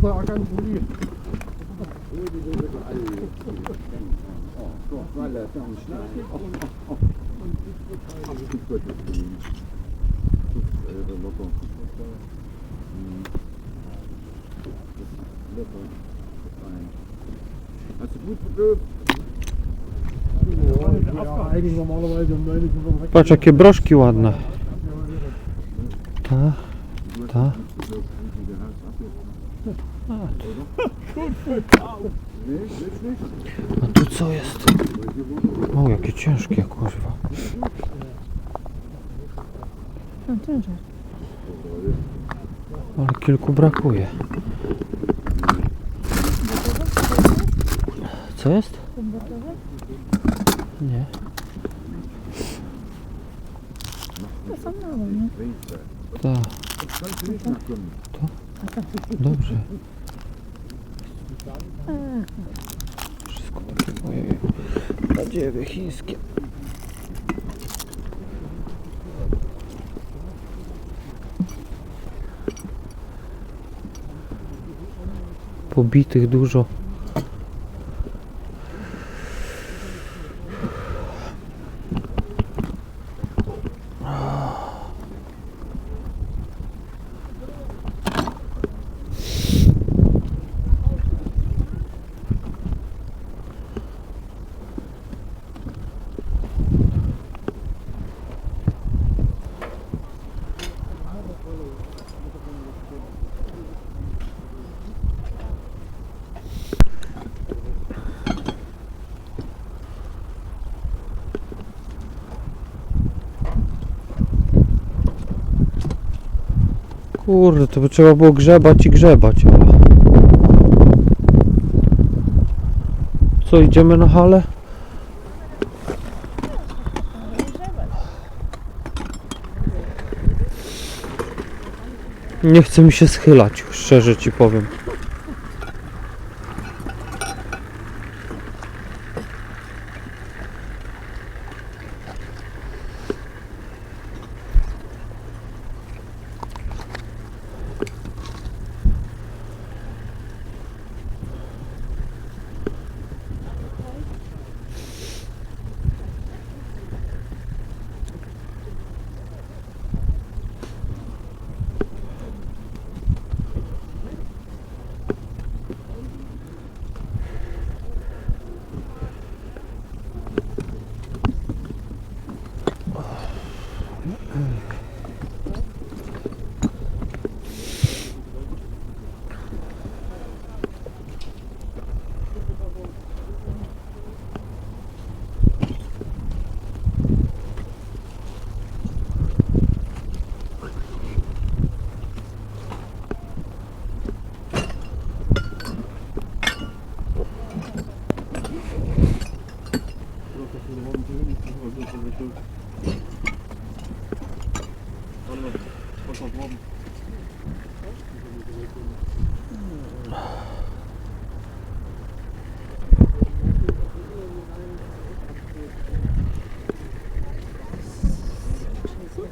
tylko Akan mówi. Hast du gut geprobt? Ja, eigentlich normalerweise 9 Uhr weg. Patrz jakie broszki ładne. Ta, ta. A tu co jest? O, jakie ciężkie, kurwa. No, ciężar. Ale kilku brakuje. Co jest? Nie. To są nie? Tak. To? Dobrze. Wszystko takie ojej. Badziewie chińskie. Pobitych dużo. Kurde, to by trzeba było grzebać i grzebać. Co, idziemy na halę? Nie chce mi się schylać, szczerze ci powiem.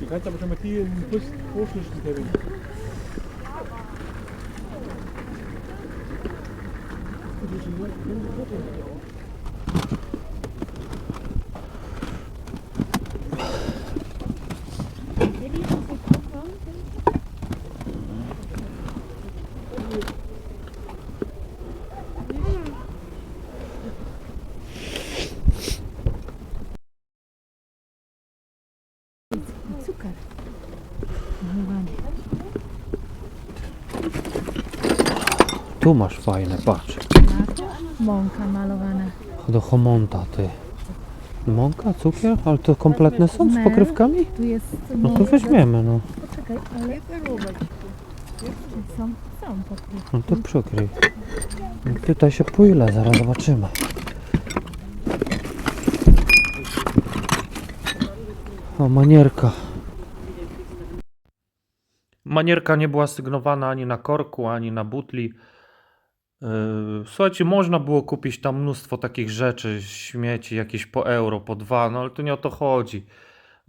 Du kannst aber schon mal die in den Bus hochschlüchten, Kevin. Tu masz fajne, patrz. Mąka malowana. Do homonta, ty. Mąka, cukier? Ale to kompletne są z pokrywkami? Tu jest No to weźmiemy, no. Poczekaj, ale są, są pokrywki. No to przykryj. Tutaj się po ile, zaraz zobaczymy. O, manierka. Manierka nie była sygnowana ani na korku, ani na butli. Yy, Słuchajcie, można było kupić tam mnóstwo takich rzeczy, śmieci jakieś po euro, po dwa, no ale to nie o to chodzi.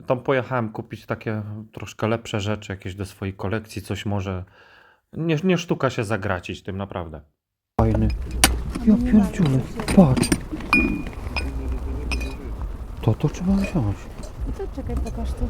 Tam pojechałem kupić takie troszkę lepsze rzeczy, jakieś do swojej kolekcji, coś może Nie, nie sztuka się zagracić tym, naprawdę. Fajny. Ja pierdziule, patrz. To to trzeba wziąć. No to czekaj, pokaż tu.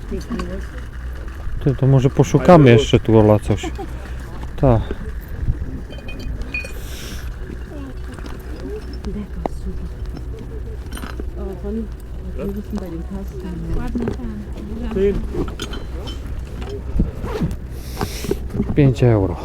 Ty, to może poszukamy jeszcze tu Ola coś. Tak. Ładny ten. 10. 5 euro.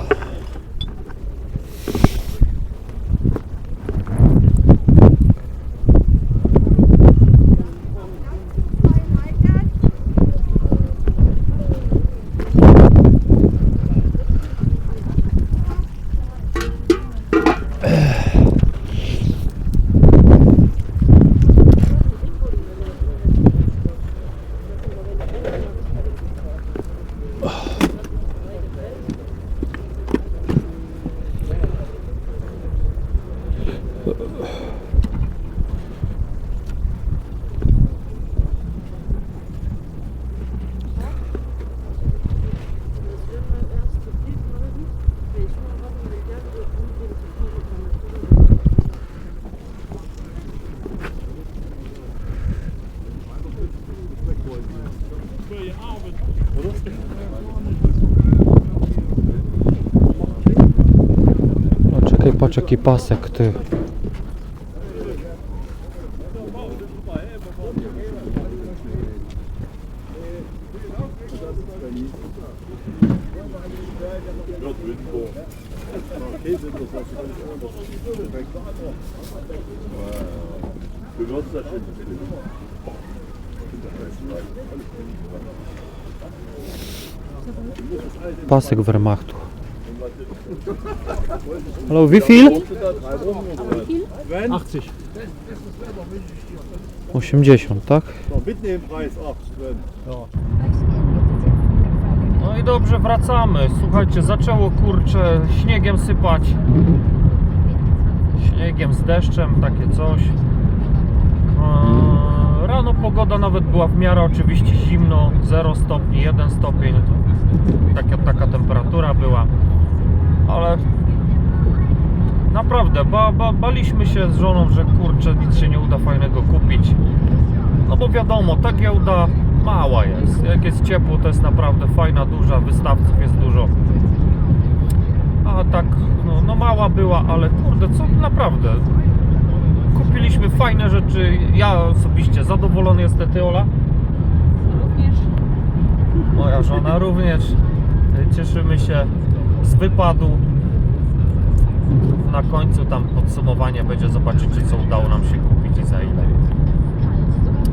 O, czekaj, patrz jaki pasek, ty. Pasek Wehrmachtu. Hallo, wie viel? 80. 80, tak? 8 drin. No i dobrze, wracamy. Słuchajcie, zaczęło kurczę śniegiem sypać. Śniegiem z deszczem, takie coś. Eee, Rano pogoda nawet była w miarę oczywiście zimno, 0 stopni, 1 stopień. Taka, taka temperatura była. Ale naprawdę, ba, ba, baliśmy się z żoną, że kurczę, nic się nie uda fajnego kupić. No bo wiadomo, ta giełda mała jest. Jak jest ciepło, to jest naprawdę fajna, duża, wystawców jest dużo. A tak, no, no mała była, ale kurde, co naprawdę. Kupiliśmy fajne rzeczy. Ja osobiście zadowolony jestem, ty Ola? Również. Moja żona również. Cieszymy się z wypadu. Na końcu tam podsumowanie będzie, zobaczycie co udało nam się kupić i za ile.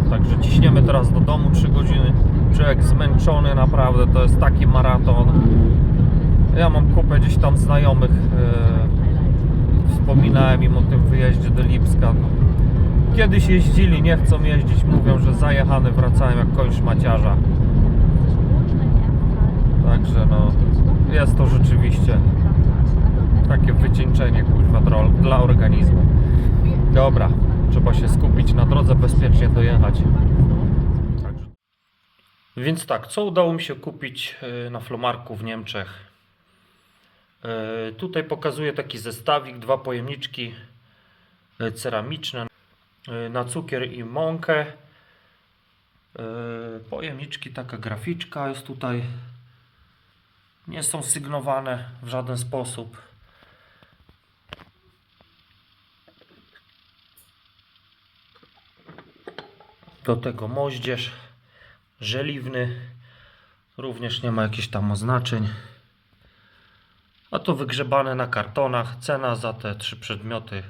Także ciśniemy teraz do domu 3 godziny. Człowiek zmęczony naprawdę, to jest taki maraton. Ja mam kupę gdzieś tam znajomych. e, Wspominałem im o tym wyjeździe do Lipska. Kiedyś jeździli, nie chcą jeździć, mówią, że zajechany wracają jak koń szmaciarza. Także no, jest to rzeczywiście takie wycieńczenie kuźwa dla, organizmu. Dobra, trzeba się skupić na drodze, bezpiecznie dojechać. Więc tak, co udało mi się kupić y, na Flomarku w Niemczech? Y, Tutaj pokazuję taki zestawik, dwa pojemniczki y, ceramiczne na cukier i mąkę. Pojemniczki, taka graficzka jest tutaj. Nie są sygnowane w żaden sposób. Do tego moździerz żeliwny. Również nie ma jakichś tam oznaczeń. A to wygrzebane na kartonach. Cena za te trzy przedmioty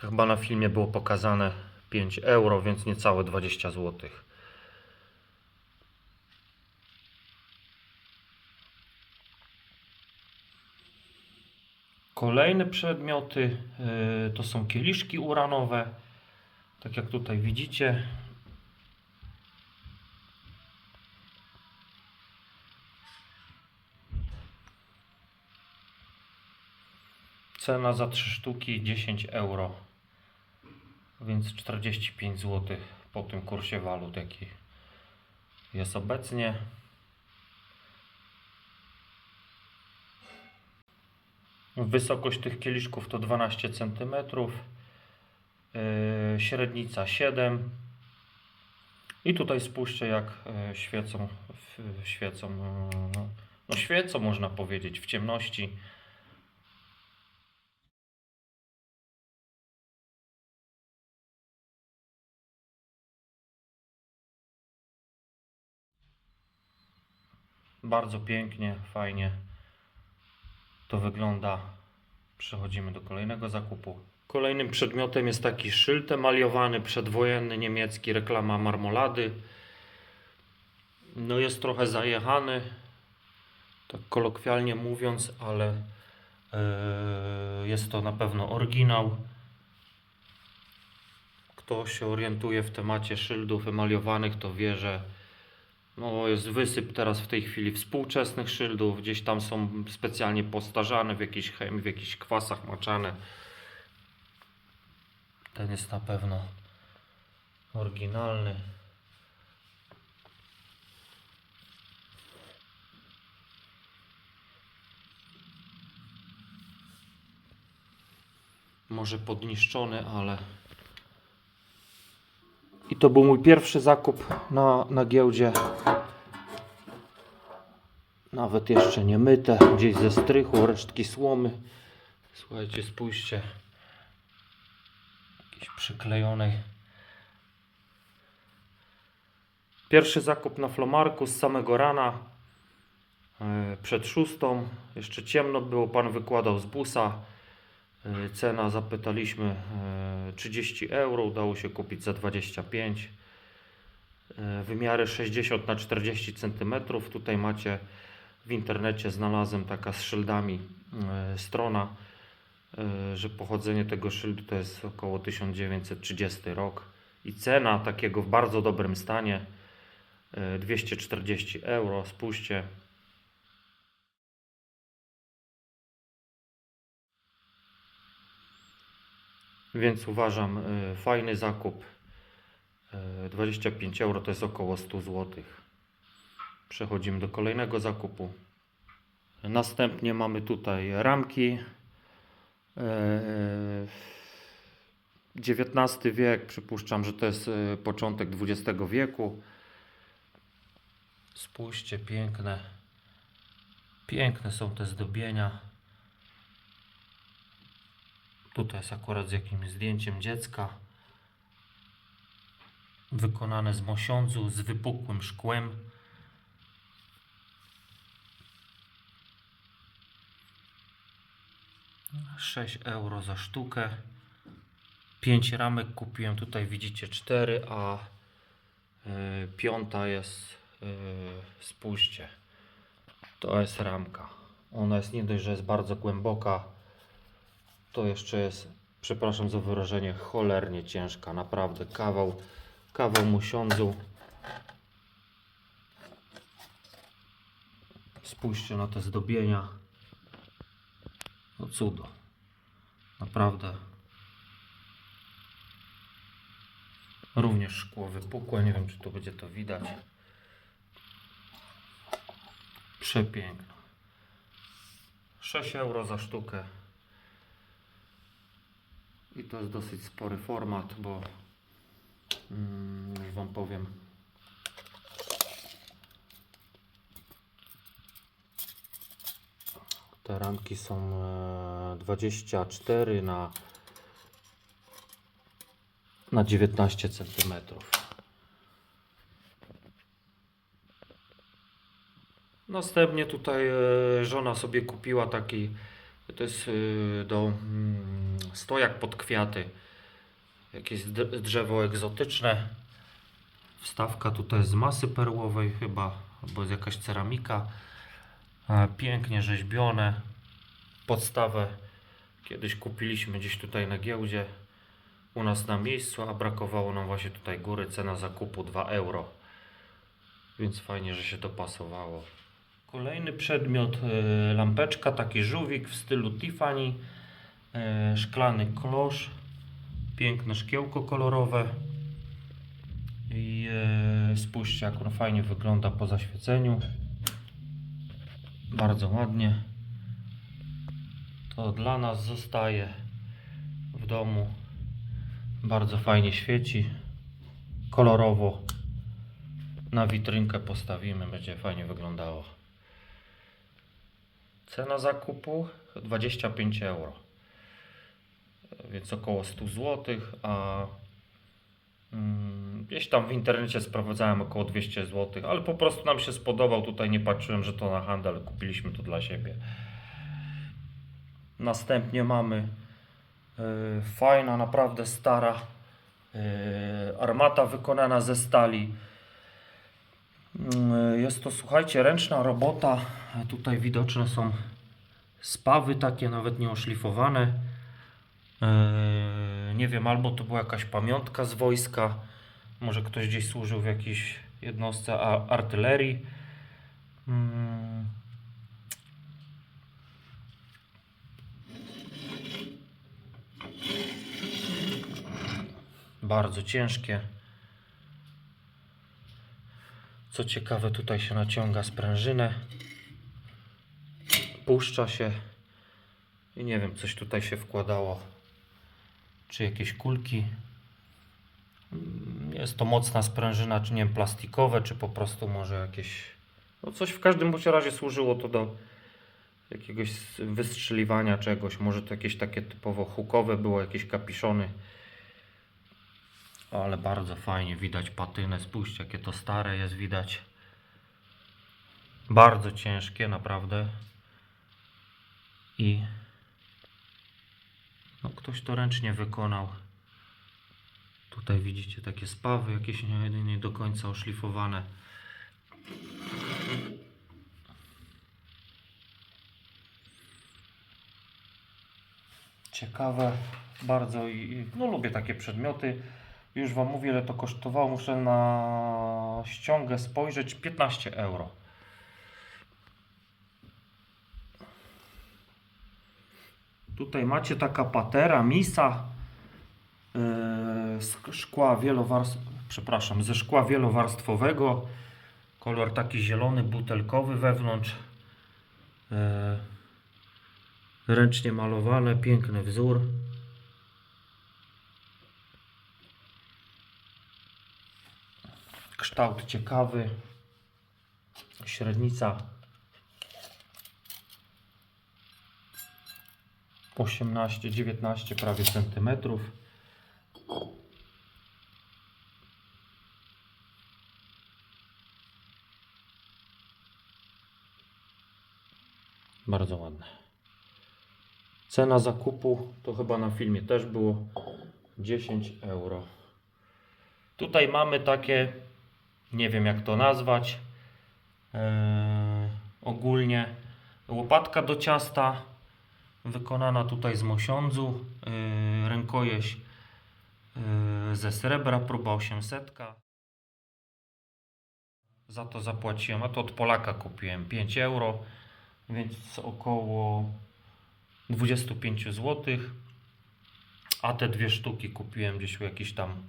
chyba na filmie było pokazane 5 euro, więc niecałe 20 zł. Kolejne przedmioty y, to są kieliszki uranowe. Tak jak tutaj widzicie. Cena za 3 sztuki 10 euro. Więc 45 zł po tym kursie walut, jaki jest obecnie. Wysokość tych kieliszków to 12 cm. Yy, średnica 7. I tutaj spójrzcie jak yy, świecą, świecą, no świecą można powiedzieć w ciemności. Bardzo pięknie, fajnie to wygląda. Przechodzimy do kolejnego zakupu. Kolejnym przedmiotem jest taki szyld emaliowany, przedwojenny niemiecki, reklama marmolady. No jest trochę zajechany, tak kolokwialnie mówiąc, ale e, jest to na pewno oryginał. Kto się orientuje w temacie szyldów emaliowanych, to wie, że no, jest wysyp teraz w tej chwili współczesnych szyldów. Gdzieś tam są specjalnie postarzane w jakiejś chemii, w jakichś kwasach maczane. Ten jest na pewno oryginalny. Może podniszczony, ale. I to był mój pierwszy zakup na, na giełdzie. Nawet jeszcze nie myte, gdzieś ze strychu, resztki słomy. Słuchajcie, spójrzcie. Jakiejś przyklejonej. Pierwszy zakup na Flomarku z samego rana. e, Przed szóstą. Jeszcze ciemno było, pan wykładał z busa. E, Cena zapytaliśmy e, 30 euro, udało się kupić za 25. E, Wymiary 60 na 40 cm. Tutaj macie w internecie znalazłem taka z szyldami strona, że pochodzenie tego szyldu to jest około 1930 rok i cena takiego w bardzo dobrym stanie e, 240 euro. Spójrzcie. Więc uważam e, fajny zakup. E, 25 euro to jest około 100 zł. Przechodzimy do kolejnego zakupu. Następnie mamy tutaj ramki. E, XIX wiek, przypuszczam, że to jest początek XX wieku. Spójrzcie, piękne. Piękne są te zdobienia. Tutaj jest akurat z jakimś zdjęciem dziecka. Wykonane z mosiądzu, z wypukłym szkłem. Sześć euro za sztukę. 5 ramek kupiłem, tutaj widzicie 4, a y, piąta jest, y, spójrzcie, to jest ramka. Ona jest nie dość, że jest bardzo głęboka, to jeszcze jest, przepraszam za wyrażenie, cholernie ciężka, naprawdę kawał, kawał musiądzu. Spójrzcie na te zdobienia. No cudo. Naprawdę. Również szkło wypukłe. Nie wiem, czy tu będzie to widać. Przepiękne. 6 euro za sztukę. I to jest dosyć spory format, bo mm, już Wam powiem. Te ramki są e, 24 na na 19 cm. Następnie tutaj e, żona sobie kupiła taki, to jest e, do mm, stojak pod kwiaty, jakieś drzewo egzotyczne. Wstawka tutaj z masy perłowej chyba, albo jest jakaś ceramika. E, Pięknie rzeźbione. Podstawę Kiedyś kupiliśmy gdzieś tutaj na giełdzie u nas na miejscu, a brakowało nam właśnie tutaj góry. Cena zakupu 2 euro. Więc fajnie, że się dopasowało. Kolejny przedmiot, e, lampeczka, taki żółwik w stylu Tiffany. E, szklany klosz, piękne szkiełko kolorowe. I e, spójrzcie, jak on fajnie wygląda po zaświeceniu. Bardzo ładnie. To dla nas zostaje w domu. Bardzo fajnie świeci. Kolorowo. Na witrynkę postawimy, będzie fajnie wyglądało. Cena zakupu 25 euro. Więc około 100 zł, a mm, gdzieś tam w internecie sprawdzałem około 200 zł, ale po prostu nam się spodobał. Tutaj nie patrzyłem, że to na handel, kupiliśmy to dla siebie. Następnie mamy e, fajna, naprawdę stara e, armata wykonana ze stali. Mm, Jest to, słuchajcie, ręczna robota. Tutaj widoczne są spawy takie, nawet nie oszlifowane. Eee, Nie wiem, albo to była jakaś pamiątka z wojska, może ktoś gdzieś służył w jakiejś jednostce artylerii. Mm. Bardzo ciężkie. Co ciekawe, tutaj się naciąga sprężynę, puszcza się i nie wiem, coś tutaj się wkładało, czy jakieś kulki. Mm, Jest to mocna sprężyna, czy nie wiem, plastikowe, czy po prostu może jakieś. No coś w każdym bądź razie służyło to do jakiegoś wystrzeliwania czegoś. Może to jakieś takie typowo hukowe było, jakieś kapiszony. Ale bardzo fajnie widać patynę. Spójrzcie, jakie to stare jest widać. Bardzo ciężkie, naprawdę. I no, ktoś to ręcznie wykonał. Tutaj widzicie takie spawy, jakieś nie, nie do końca oszlifowane. Ciekawe bardzo i no lubię takie przedmioty. Już Wam mówię, ile to kosztowało. Muszę na ściągę spojrzeć. 15 euro. Tutaj macie taka patera, misa yy, szkła przepraszam, ze szkła wielowarstwowego. Kolor taki zielony, butelkowy wewnątrz. Yy, ręcznie malowane, piękny wzór. Kształt ciekawy. Średnica 18-19 prawie centymetrów. Bardzo ładne. Cena zakupu to chyba na filmie też było 10 euro. Tutaj mamy takie, nie wiem jak to nazwać, eee, ogólnie łopatka do ciasta wykonana tutaj z mosiądzu, eee, rękojeść eee, ze srebra, próba 800. Za to zapłaciłem, a to od Polaka kupiłem 5 euro, więc około 25 zł. A te dwie sztuki kupiłem gdzieś u jakichś tam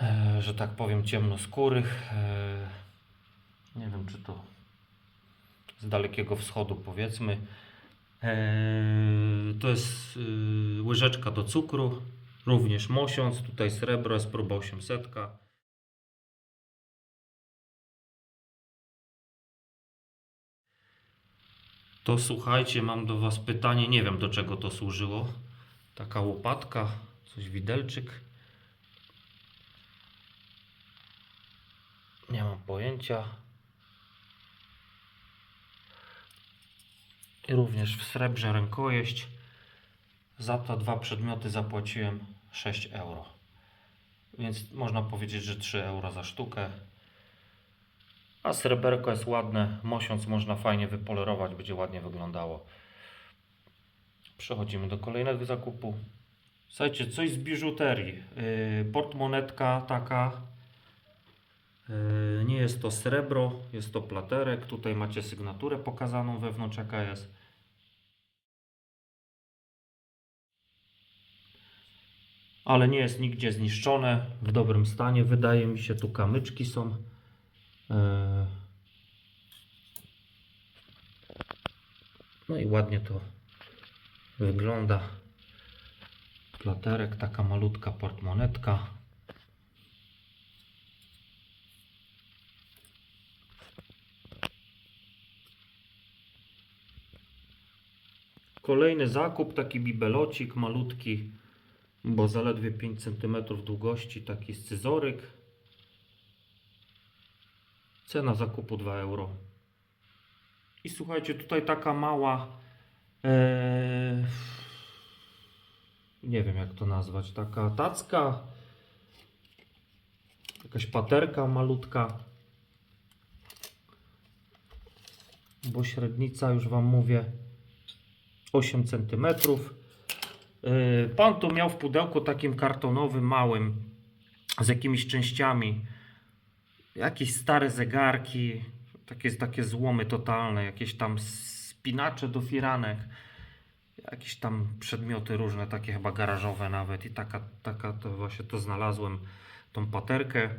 e, że tak powiem, ciemnoskórych. e, Nie wiem, czy to z Dalekiego Wschodu, powiedzmy. E, To jest e, łyżeczka do cukru, również mosiąc. Tutaj srebro jest próba 800. To słuchajcie, mam do Was pytanie. Nie wiem, do czego to służyło. Taka łopatka, coś widelczyk. Nie mam pojęcia. I również w srebrze rękojeść. Za to dwa przedmioty zapłaciłem 6 euro. Więc można powiedzieć, że 3 euro za sztukę. A sreberko jest ładne. Mosiąc można fajnie wypolerować, będzie ładnie wyglądało. Przechodzimy do kolejnego zakupu. Słuchajcie, coś z biżuterii. Yy, portmonetka taka. Yy, nie jest to srebro, jest to platerek. Tutaj macie sygnaturę pokazaną wewnątrz, jaka jest. Ale nie jest nigdzie zniszczone, w dobrym stanie. Wydaje mi się, tu kamyczki są. Yy. No i ładnie to wygląda. Platerek, taka malutka portmonetka. Kolejny zakup, taki bibelocik malutki, bo zaledwie 5 cm długości, taki scyzoryk. Cena zakupu 2 euro. I słuchajcie, tutaj taka mała. e, nie wiem jak to nazwać. Taka tacka. Jakaś paterka malutka. Bo średnica, już Wam mówię, 8 cm. Pan tu miał w pudełku takim kartonowym, małym, z jakimiś częściami. Jakieś stare zegarki, takie, takie złomy totalne, jakieś tam spinacze do firanek, jakieś tam przedmioty różne, takie chyba garażowe nawet. I taka, taka to właśnie to znalazłem, tą paterkę,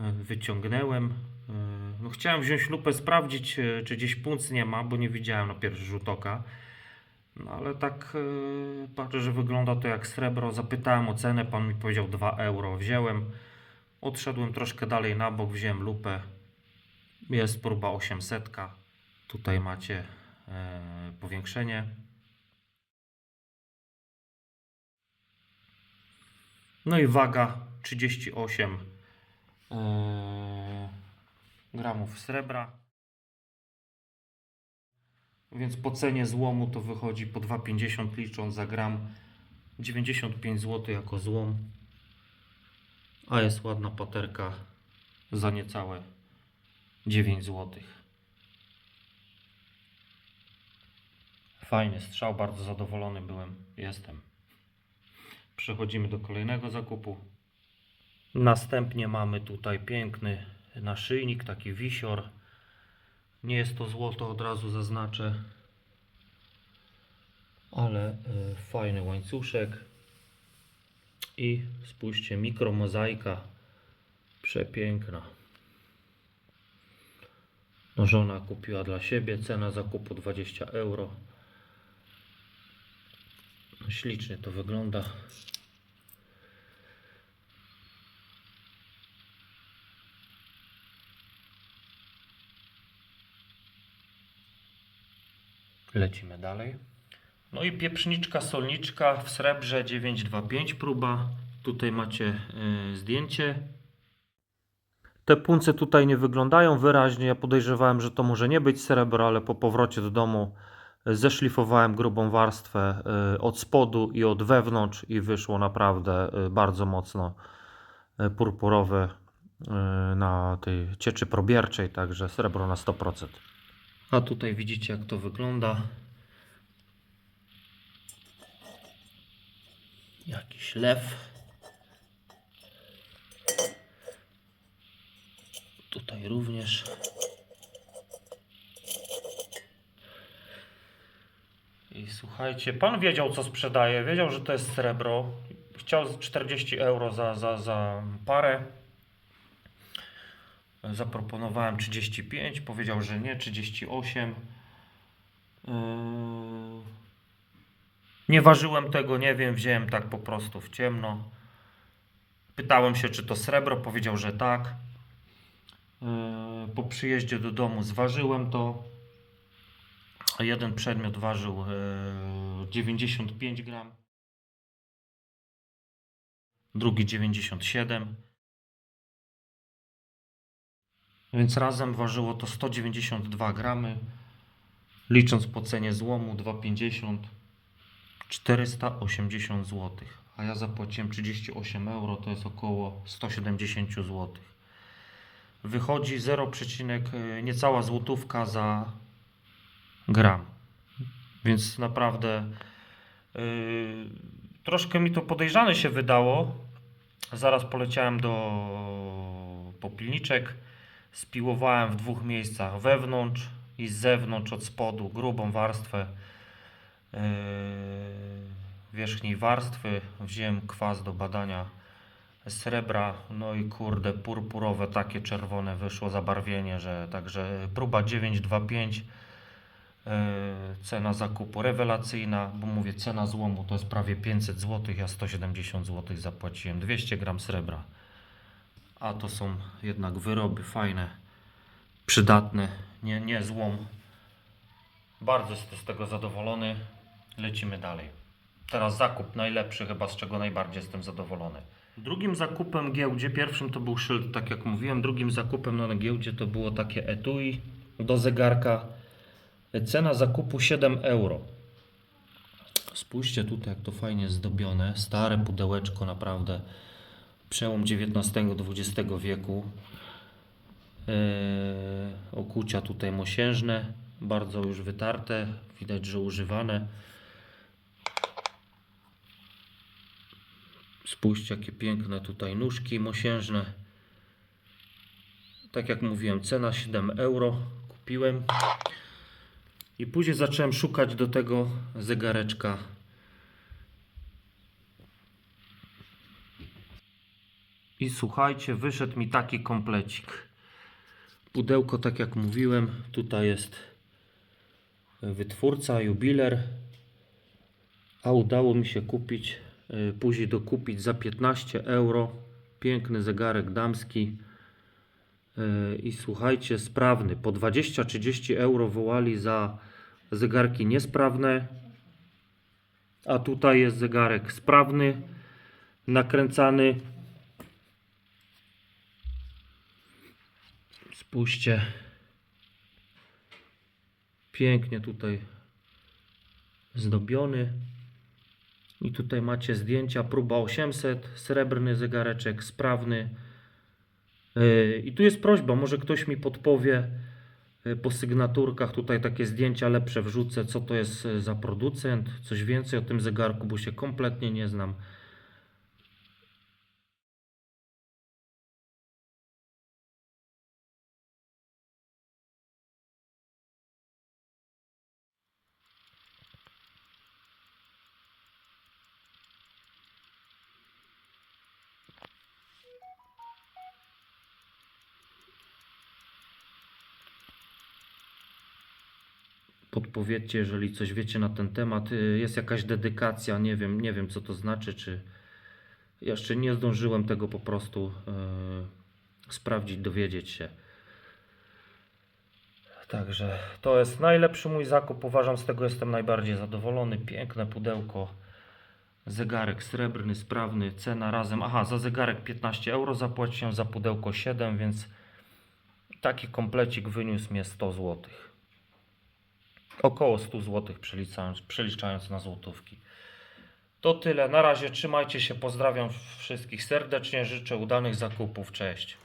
e, wyciągnąłem. E, No chciałem wziąć lupę, sprawdzić, czy gdzieś punc nie ma, bo nie widziałem na pierwszy rzut oka. No ale tak e, patrzę, że wygląda to jak srebro. Zapytałem o cenę, pan mi powiedział 2 euro. Wziąłem, odszedłem troszkę dalej na bok, wziąłem lupę. Jest próba 800. Tutaj macie e, powiększenie. No i waga 38 e, gramów srebra. Więc po cenie złomu to wychodzi po 2,50 licząc za gram. 95 zł jako złom. A jest ładna paterka za niecałe 9 zł. Fajny strzał, bardzo zadowolony byłem. Jestem. Przechodzimy do kolejnego zakupu. Następnie mamy tutaj piękny naszyjnik, taki wisior. Nie jest to złoto, od razu zaznaczę. Ale y, fajny łańcuszek. I spójrzcie, mikromozaika. Przepiękna. No, żona kupiła dla siebie. Cena zakupu 20 euro. No, ślicznie to wygląda. Lecimy dalej. No i pieprzniczka, solniczka w srebrze 925 próba. Tutaj macie y, zdjęcie. Te punce tutaj nie wyglądają wyraźnie. Ja podejrzewałem, że to może nie być srebro, ale po powrocie do domu y, zeszlifowałem grubą warstwę y, od spodu i od wewnątrz i wyszło naprawdę bardzo mocno purpurowe na tej cieczy probierczej, także srebro na 100%. A tutaj widzicie jak to wygląda. Jakiś lew. Tutaj również. I słuchajcie, pan wiedział co sprzedaje, wiedział, że to jest srebro. Chciał 40 euro za, za, za parę. Zaproponowałem 35, powiedział, że nie, 38. Yy... Nie ważyłem tego, nie wiem, wziąłem tak po prostu w ciemno. Pytałem się, czy to srebro, powiedział, że tak. Yy, Po przyjeździe do domu zważyłem to. Jeden przedmiot ważył yy, 95 gram, drugi 97. Więc razem ważyło to 192 gramy. Licząc po cenie złomu 2,50 480 zł. A ja zapłaciłem 38 euro, to jest około 170 zł. Wychodzi 0, y, niecała złotówka za gram. Więc naprawdę Yy, troszkę mi to podejrzane się wydało. Zaraz poleciałem do popilniczek. Spiłowałem w dwóch miejscach wewnątrz i z zewnątrz od spodu grubą warstwę yy, wierzchniej warstwy. Wziąłem kwas do badania srebra, no i kurde, purpurowe, takie czerwone wyszło zabarwienie, że także próba 925. E, Cena zakupu rewelacyjna, bo mówię, cena złomu to jest prawie 500 zł, ja 170 zł zapłaciłem, 200 gram srebra. A to są jednak wyroby fajne, przydatne, nie, nie złom. Bardzo jestem z tego zadowolony. Lecimy dalej. Teraz zakup najlepszy, chyba z czego najbardziej jestem zadowolony. Drugim zakupem giełdzie, pierwszym to był szyld, tak jak mówiłem, drugim zakupem na giełdzie to było takie etui do zegarka. Cena zakupu 7 euro. Spójrzcie tutaj, jak to fajnie zdobione. Stare pudełeczko, naprawdę. Przełom XIX-XX wieku. Eee, okucia tutaj mosiężne, bardzo już wytarte. Widać, że używane. Spójrzcie, jakie piękne tutaj nóżki mosiężne. Tak jak mówiłem, cena 7 euro. Kupiłem. I później zacząłem szukać do tego zegareczka. I słuchajcie, wyszedł mi taki komplecik. Pudełko, tak jak mówiłem, tutaj jest wytwórca, jubiler. A udało mi się kupić, y, później dokupić za 15 euro. Piękny zegarek damski. Yy, I słuchajcie, sprawny. Po 20-30 euro wołali za zegarki niesprawne. A tutaj jest zegarek sprawny, nakręcany. Spójrzcie. Pięknie tutaj zdobiony. I tutaj macie zdjęcia. Próba 800, srebrny zegareczek, sprawny. Yy, I tu jest prośba, może ktoś mi podpowie yy, po sygnaturkach tutaj takie zdjęcia lepsze wrzucę, co to jest yy, za producent, coś więcej o tym zegarku, bo się kompletnie nie znam. Podpowiedzcie, jeżeli coś wiecie na ten temat. Yy, Jest jakaś dedykacja, nie wiem, nie wiem co to znaczy, czy jeszcze nie zdążyłem tego po prostu yy, sprawdzić, dowiedzieć się. Także to jest najlepszy mój zakup. Uważam, z tego jestem najbardziej zadowolony. Piękne pudełko. Zegarek srebrny, sprawny. Cena razem. Aha, za zegarek 15 euro zapłaciłem, za pudełko 7, więc taki komplecik wyniósł mnie 100 zł. Około 100 zł przeliczając, przeliczając na złotówki. To tyle. Na razie trzymajcie się. Pozdrawiam wszystkich serdecznie. Życzę udanych zakupów. Cześć.